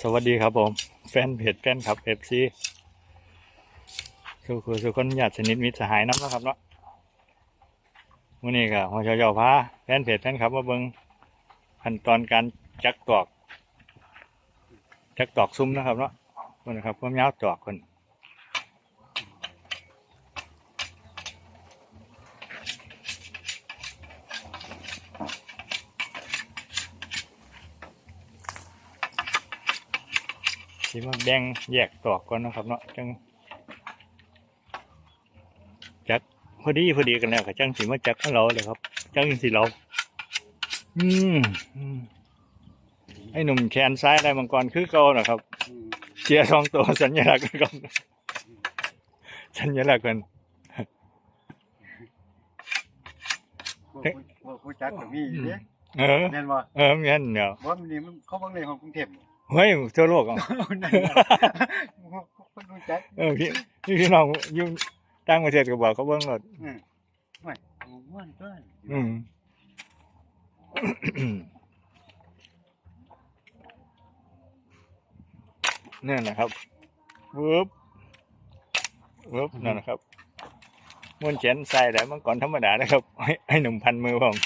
สวัสดีครับผม แฟนเพจแฟนครับเอฟซีสุขุสุคนญาติสนิทมิตรสหายน้ำนะครับเนาะวันนี้ก็หัวเจ้าพาแฟนเพจแฟนครับมาเบิ้งขั้นตอนการจักตอก จักตอกซุ้มนะครับเนาะคนนะครับความยาวตอกคน สิมาแบ่งแยกตอกก่อนนะครับเนาะจังจักพอดีพอดีกันแล้วก็จังสิมาจักของเราเลยครับ จังสิเราอืมอืมไอ้หนุ่มแขนซ้ายได้มังกรคือเก่านะครับอืมเชียร์สองตัวสัญลักษณ์กันสัญลักษณ์กันพวกผู้พวกผู้จักก็มีอยู่เด้เออแม่นบ่เอองั้นเดี๋ยวบ่มันนี่มันเขาบังในของกรุงเทพ เฮ้ยทั่วโลกอะนั่นน่ะคนรู้จักเออพี่พี่พี่น้องอยุ่ต่างประเทศก็บอกเขาเบิ่งหมดอืมไม่ม่วนต้นอืมนี่นนะครับวึบวึบนั่นนะครับม้วนแขนใส่แต่มังกรธรรมดานะครับให้ให้หนุ่มพันมือผม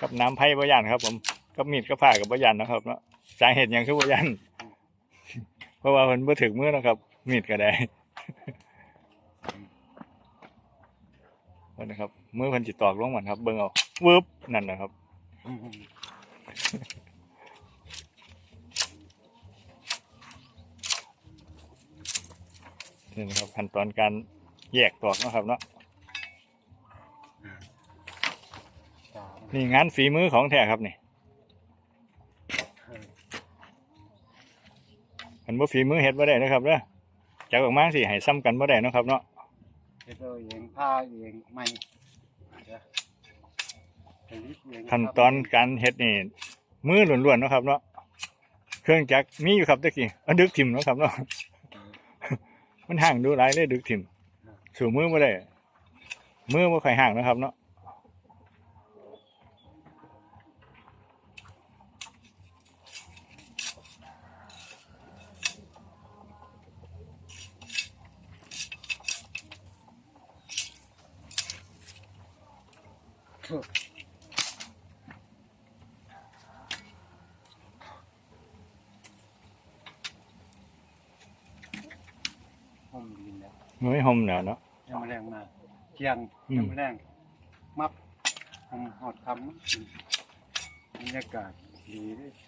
กับน้ำไผ่บยันครับ ผมกับมีดกับผ้ากับบยันนะครับเนาะสาเหตุหยังคือบยัน เพราะว่ามันบ่ถึงมือนะครับ มีดก็ได้นั่นนะครับมือเพันจิตตอกลงหมันครับ เบิ่งเอาวึบนั่นนะครับ นี่นะครับขั้นตอนการแยกตอกเนาะครับเนาะ จ้า นี่งานฝีมือของแท้ครับนี่เออมันบ่ฝีมือเฮ็ดบ่ได้นะครับเด้อจักออกมาสิให้ซ้ำกันบ่ได้เนาะครับเนาะเฮ็ดเอาเองผ้าเองไม่จ้ะผลิตเงขั้นตอนการเฮ็ดนี่มือล้วนๆเนาะครับเนาะเครื่องจักรมีอยู่ครับตะกี้เอาดึกถิ่มเนาะครับเนาะมันห่างดูหลายเลยดึกถิ่มสู่มือบ่ได้มือบ่ค่อยห่างนะครับเนาะ ห่มดินแล้วมือห่มแล้วเนาะยังมาแรงมาเที่ยงอืมยังมาแรงมับห่มหอดคำบรรยากาศดีเด้อไ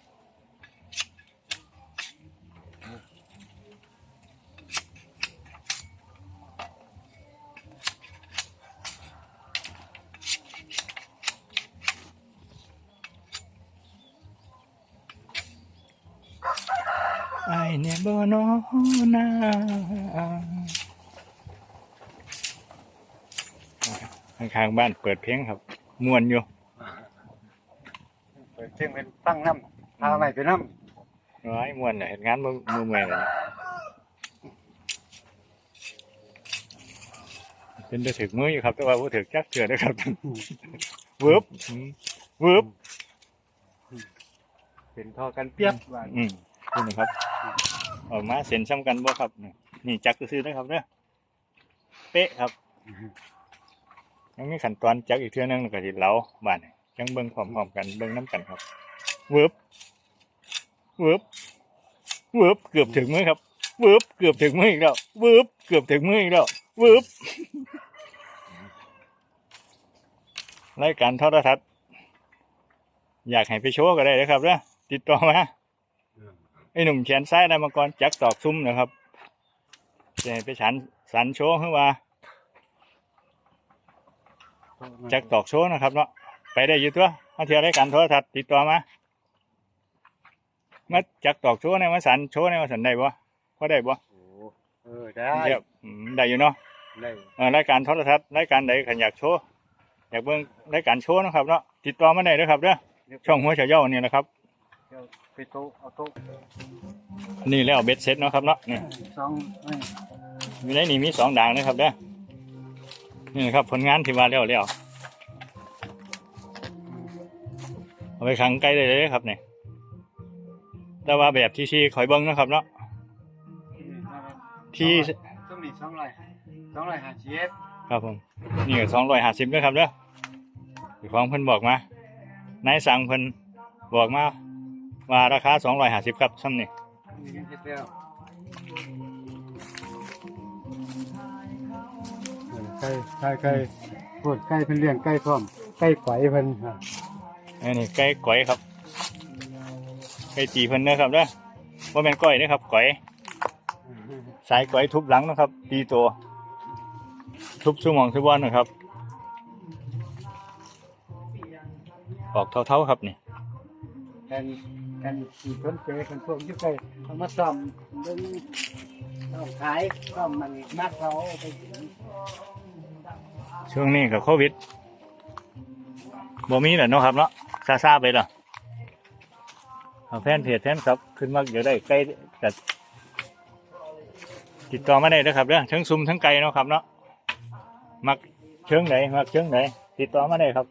อเนี่ยบ่นอนาข้างๆบ้านเปิดเพลงครับม่วนอยู่เปิดเชียงเป็นตั้งน้ำพาใหม่ไปน้ร้อยม่วนน่ะเฮ็ดงานมือมือเมื่อยเลยนะเป็นไปถึกมืออยู่ครับ แต่ว่าบ่ถึกจักเถื่อนะครับวึบอืมวึบำเป็นทอกันเปียบว่าอืม นี่นะครับ ออกมาเส้นซ้ำกันบ่ครับ นี่จักซื้อนะครับเด้อเป๊ะครับยังมีขั้นตอนจักอีกเทื่อนึงแล้วก็สิเหลาบ้านนี่จังเบิ่งพร้อมๆกันเบิ่งน้ำกันครับเวึบเวึบเวึบเกือบถึงมือครับเวึบเกือบถึงมืออีกแล้วเวึบเกือบถึงมืออีกแล้วเวึบรายการโทรทัศน์อยากให้ไปโชว์ก็ได้นะครับเด้อติดต่อมา ไอ้หนุ่มแขนซ้ายได้มาก่อนจักตอกซุ้มนะครับจะให้ไปฉันสันโชว์คือว่า จักตอกโชว์นะครับเนาะไปได้อยู่ตัวมาเที่ยวรายการโทรทัศน์ติดต่อมามาจักตอกโชว์ในวันสันโชว์ในวันสันได้บ่พอได้บ่โอ้เออได้เยี่ยมอืมได้อยู่เนาะได้เออรายการโทรทัศน์รายการใดขันอยากโชว์อยากเบิ่งรายการโชว์นะครับเนาะติดต่อมาได้เลยครับเด้อช่องหัวเฉาเย่านี่นะครับเดี๋ยวไปโต๊ะเอาโต๊ะนี่แล้วเบ็ดเซ็ตเนาะครับเนาะนี่สองเอ้ยอยู่ในนี่มีสองด่างนะครับเด้อนี่นะครับผลงานที่ว่าแล้วแล้วเอาไปขังไก่ได้เลยครับเนี่ยแต่ว่าแบบที่ที่คอยเบิ้งเนาะครับเนาะที่ต้องมีสองร้อยสองร้อยห้าสิบครับผมนี่ก็สองร้อยห้าสิบด้วยครับเด้อที่ของเพิ่นบอกมานายสั่งเพิ่นบอกมา ว่าราคาสองร้อยห้าสิบครับซ้ำนี่นี่กันเฮ็ดแล้วไก่ไก่ไก่โคตรไก่เพิ่นเลี้ยงไก่พร้อมไก่ไก่เพิ่นฮะอันนี้ไก่ก๋อยครับไก่จีเพิ่นเด้อครับเด้อว่าเป็นก้อยเด้อครับก๋อยสายก๋อยทุบหลังนะครับตีตัวทุบสมองทุบวันนะครับ ออกเท่าๆครับนี่ กันกันขี่คนเปกันพวกยู่ไก่เอามาซ่อมเบิ่งซ่อมขายซ่อมมันมักเขาไปกินช่วงนี้กับโควิดบ่มีแล้วเนาะครับเนาะซาซาไปและเอาแฟนเพจแฟนครับ ขึ้นมาเดี๋ยวได้ใกล้กัติดต่อมาได้เด้อครับเด้อทั้งซุ่มทั้งไก่เนาะครับเนาะมักเชิงไหนมักเชิงไหนติดต่อมาได้ครับ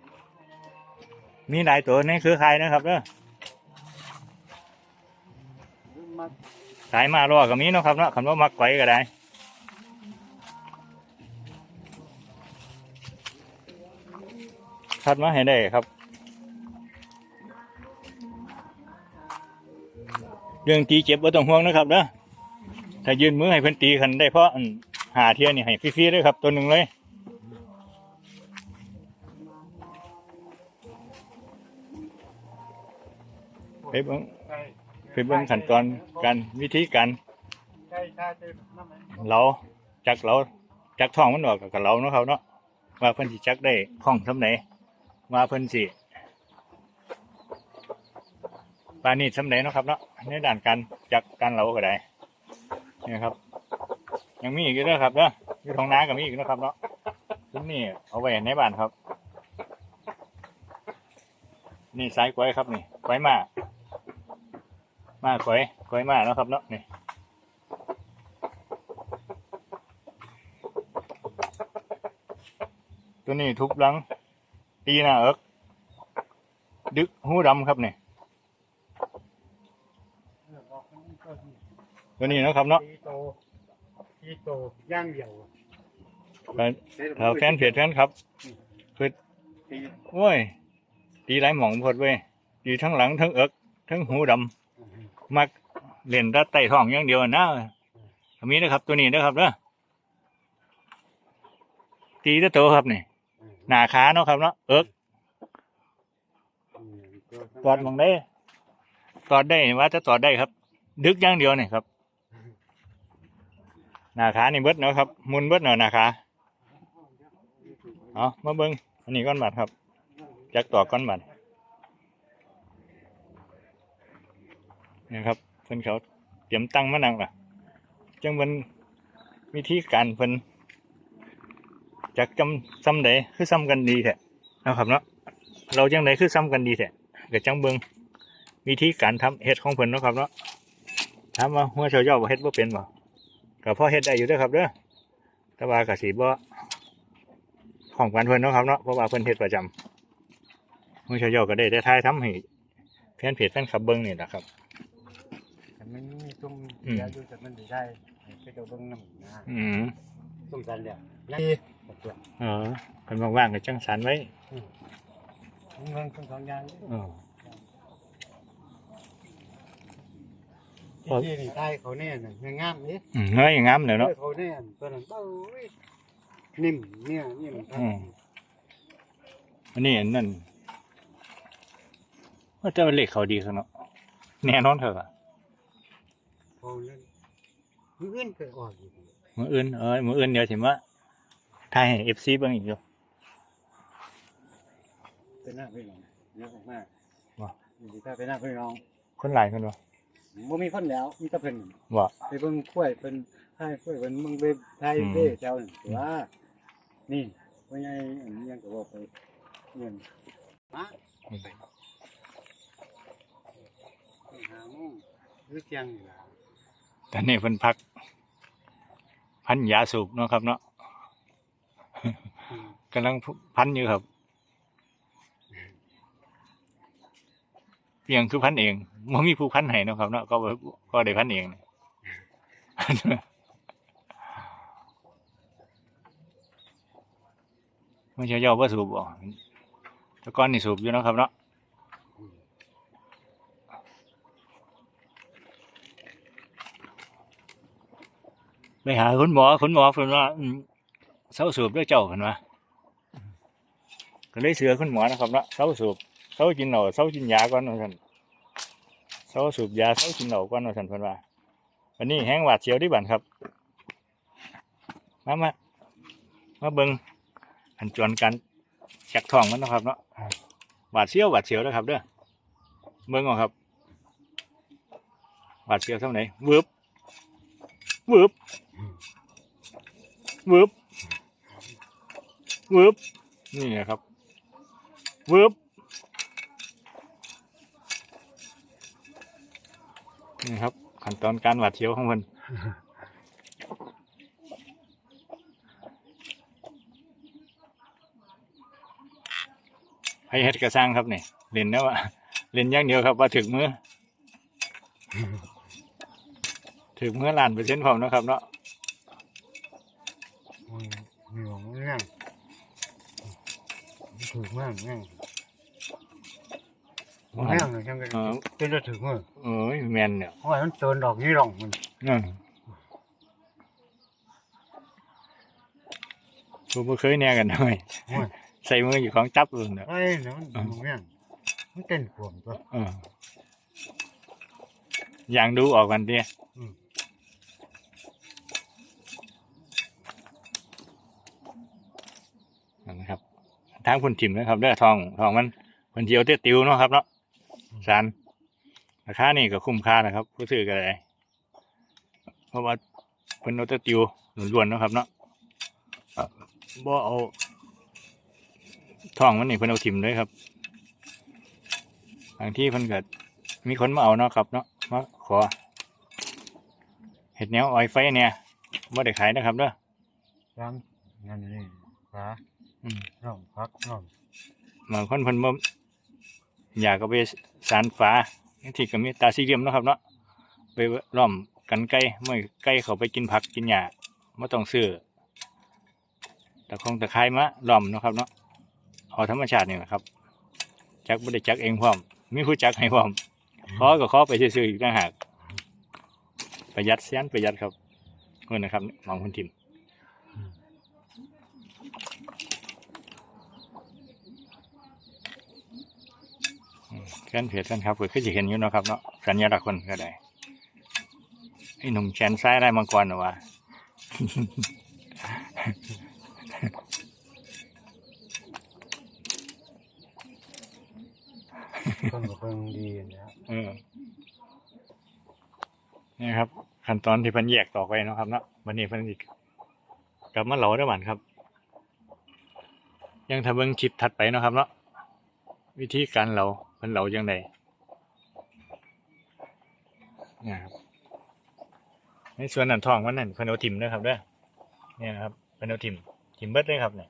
มีหลายตัวในเครือข่ายนะครับเด้อ มักสายมารอก็มีเนาะครับเนาะคำว่ามักไก่ก็ได้คัดมาให้ได้ครับ เรื่องตีเจ็บว่าต้องห่วงนะครับเด้อถ้ายืนมือให้เพิ่นตีคันได้เพราะหาเทียนี่ให้ฟรีๆเลยครับ ตัวหนึ่งเลยไปเบิ่ง ไก่ไปเบิ่งขั้นตอนการวิธีการไก่ชาเต็มน้ำมันเราจักเราจักท้องมันออกกับเราเนาะครับเนาะว่าเพิ่นสิจักได้ท้องสำไหนว่าเพิ่นสิปานนี้สำไหนเนาะครับเนาะในด้านการจักการเราก็ได้นี่ครับ ยังมีอีกเด้อครับเด้ออยู่ท้องน้าก็มีอีกนะครับเนาะชุดนี้เอาไว้ในบ้านครับ นี่สายกล้วยครับนี่กล้วยมา มากล้วยกล้วยมาเนาะครับเนาะนี่ตัวนี้ทุบหลัง ตีหน้าเอิกดึกหูดำครับเนี่ยตัวนี้นะครับเนาะตีโตตีโตย่างเดียวถ้าแฟนเพจแฟนครับตีโอ้ย ตีหลายหมองพดเว้ยตีทั้งหลังทั้งเอิกทั้งหูดำ มักเล่นรัดไต่ท้องอย่างเดียวนะมีนะครับ ตัวนี้นะครับเนาะตีแตัวโตครับนี่หน้าขาเนาะครับเนาะเอิกตอดหมองได้ตอดได้ว่าจะตอดได้ครับ ดึกอย่างเดียวนี่ครับ หน้าขานี่เบิดเนาะครับหมุนเบิดเนาะหน้าขาเอามาเบิ้งอันนี้ก้อนบาดครับจักตอกก้อนบาด นี่ครับเพิ่นเขาเตรียมตั้งมานังล่ะ จังเป็นวิธีการเพิ่นจักจำซ้ำใดคือซ้ำกันดีแท้นะครับเนาะเราจังใดคือซ้ำกันดีแท้ก็จังเบิงวิธีการทำเฮ็ดของเพิ่นนะครับเนาะถามว่าหัวเฉาย่อบ่เฮ็ดบ่เป็นบ่ก็พอเฮ็ดได้อยู่ด้อครับเด้อแต่ว่าก็สิบ่ของกันเพิ่นเนาะครับเนาะเพราะว่าเพิ่นเฮ็ดประจำหัวเฉาย่อก็ได้แต่ทายทำให้แฟนเพจแฟนคลับเบิ่งนี่แหละครับ มันมีตุ้มอืมเดี๋ยวดูแต่มันได้ได้ไปดูเบิ้งน้ำนะอืมตุ้มสันเดียวยังหมดตัวเออเพิ่นว่างๆก็จังสรรไว้เงินทั้งสองอย่างเออที่ที่นี่ใต้เขาแน่น่ะยังงามนี่อืมเฮ้ยงามเลยเนาะเขาแน่นตัวนั้นเบ้าเว้ยนิ่มเนี่ยนิ่มครับอืมอันนี้อันนั่นว่าแต่ว่าเลขเขาดีครับเนาะแน่นอนเถอะ เขาเล่นมืออื่นเคยออกอยู่มืออื่นเออมืออื่นเดี๋ยวสิมาทายให้เอฟซีเบิ่งอีกอยู่เป็นหน้าพี่น้องเยอะมากว่ะดีถ้าเป็นหน้าพี่น้อง คนหลายคนวะบ่มีคนแล้วมีแต่เพิ่นว่าไปเบิ่งกล้วยเพิ่นให้กล้วยเพิ่นมึงไปไทยอืมเด้เจ้านั่นว่านี่ว่าไงอันนี้ยังก็บอกไปเงินมาไปหาโมงหรือเที่ยงนี่ล่ะ ตอนนี้เพิ่นพัก พันยาสูบเนาะครับเนาะกำลังพันอยู่ครับลี้ยงคือพันเองบ่มีผู้พันให้เนาะครับเนาะก็ก็ได้พันเองไม่ใช่ย่อว่าสูบบ่แต่ก่อนนี่สูบอยู่นะครับเนาะ ไปหาคุณหมอคุณหมอเพิ่นว่าเศร้าสูบด้วยเจ้าเพิ่นว่าก็เลยเสือคุณหมอนะครับเนาะเศร้าสูบเศร้ากินเหล้าเศร้ากินยาก่อนว่าซั่นเศร้าสูบยาเศร้ากินเหล้าก่อนว่าซั่นเพิ่นว่าวันนี้แห้งหวาดเสียวดิบันครับมามามาเบิ่งอันจวนกันจักทองมันนะครับเนาะหวาดเสียวหวาดเสียวนะครับเด้อเบิ่งเอาครับหวาดเสียวเท่าไหนวืบวืบ วืบวืบนี่นะครับวืบนี่ครับขั้นตอนการหวาดเสียวของมันให้เฮ็ดกระสร้างครับนี่เล่นนะว่าเล่นอย่างเดียวครับว่าถึงมือถึงมือล้านเปอร์เซ็นต์พร้อมเนาะครับเนาะ มันเหนียวง่าย ถือมากง่ายง่ายเลยจังเลยเออเป็นจะถือมือเอ้ยแมนเนี่ยเพราะว่ามันโจนดอกนี้หรองมันอืมผมบ่เคยแน่กันหน่อยโอ้ยใส่มืออยู่ของจับเองเนาะเอ้ยเดี๋ยวมันง่ายมันเต้นขวมตัวเอออย่างดูออกกันดิอืม นั่นนะครับ ทางคนถิ่มนะครับเด้อทองทองมันคนเดียวเตี้ยติวเนาะครับเนาะสารราคานี่ก็คุ้มค่านะครับผู้ซื้อก็ได้เพราะว่าเพิ่นเอาเตี้ยติวล้วนๆเนาะครับเนาะบ่เอาทองมันนี่เพิ่นเอาถิ่มเลยครับบางที่เพิ่นก็มีคนมาเอาเนาะครับเนาะมาขอเห็ดแนวออยไฟเนี่ยบ่ได้ขายนะครับเด้อซ้ำนั่นนี่ขาอื มน่องพักน่องบางคนเพิ่นบ่อยากเอาไปสารฝาที่ก็มีตาสีเหลี่ยมเนาะครับเนาะไปล้อมกันไก่เมื่อไก่เขาไปกินผักกินหญ้าบ่ต้องซื้อตะคงตะไคร้มาล้อมเนาะครับเนาะเอาธรรมชาตินี่แหละครับ จักบ่ได้จักเองพร้อมมีผู้จักให้พร้อมขอก็ขอไปซื้อๆอีกต่างหากประหยัดเสียนประหยัดครับเพิ่นนะครับมองคนทิม แฟนเพจแฟนครับเปิดขึ้นจะเห็นอยู่เนาะครับเนาะสัญลักษณ์คนก็ได้ไอ้หนุ่มแขนซ้ายได้มังกรเหรอวะต้นก็เพิ่งดีนะเออนี่ครับ ขั้นตอนที่เพิ่นแยกต่อไปเนาะครับเนาะวันนี้เพิ่นอีกกลับมาเหลาได้หวานครับ ยังทำเบิ่งคลิปถัดไปเนาะครับเนาะวิธีการเหลา เพิ่นเหลาจังไดนี่ครับในส่วนนั้นทองมันนั่นเพิ่นเอาทิมเด้อครับเด้อเนี่ยนะครับเพิ่นเอาทิมทิมเบิดเลยครับเนี่ย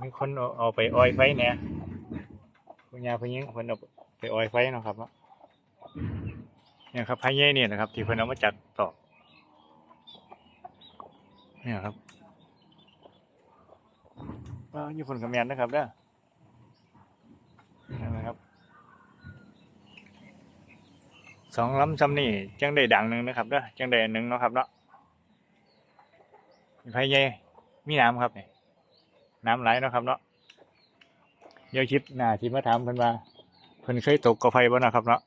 มีคนเอาไปออยไฟเนี่ยคุณยาพยิงเพิ่นเอาไปออยไฟเนาะครับเนาะเนี่ยครับไผ่ใหญ่เนี่ยนะครับ ที่เพิ่นเอามาจัดต่อกเนี่ยครับว่าอยู่คนกำแมนนะครับเด้อนั่นนะครับ สองลำซ้ำนี่จังได้ดังหนึ่งนะครับเด้อจังได้อันหนึ่งเนาะครับเนาะมีไผ่ใหญ่มีน้ำครับนี่น้ำไหลเนาะครับเนาะเดี๋ยวคลิปหน้าที่มาถามเพิ่นว่าเพิ่นเคยตกกระไฟบ่นะครับเนาะ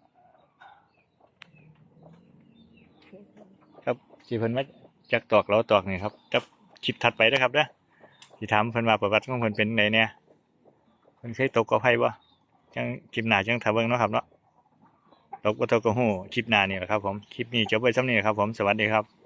ครับที่เพิ่นมาจักตอกเราตอกนี่ครับกับคลิปถัดไปนะครับเด้อที่ถามเพิ่นว่าประวัติของเพิ่นเป็นไงเนี่ยเพิ่นเคยตกกระไฟบ่จังคลิปหน้าจังถามเบิ่งเนาะครับเนาะ ตกวัตถุกหูคลิปหน้านี่แหละครับผม คลิปนี้จบไปซ้ำนี้ครับผม สวัสดีครับ